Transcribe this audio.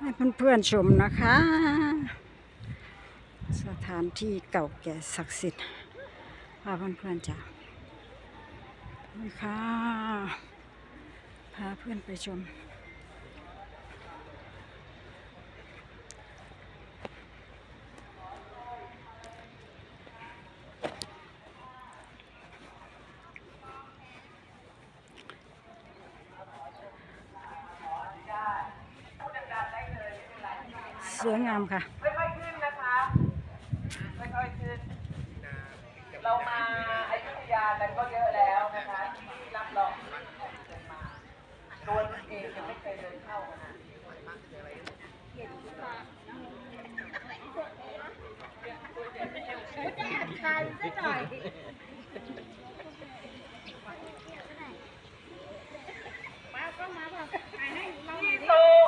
ให้เพื่อนๆชมนะคะ สถานที่เก่าแก่ศักดิ์สิทธิ์พาเพื่อนๆจ้ะนี่ค่ะพาเพื่อนไปชม สวยงามค่ะ ค่อยๆขึ้นนะคะ ค่อยๆขึ้น เรามาอยุธยากันก็เยอะแล้วนะคะที่รับรองไม่เคยมาตัวเองยังไม่เคยเดินเข้านะทานซะหน่อย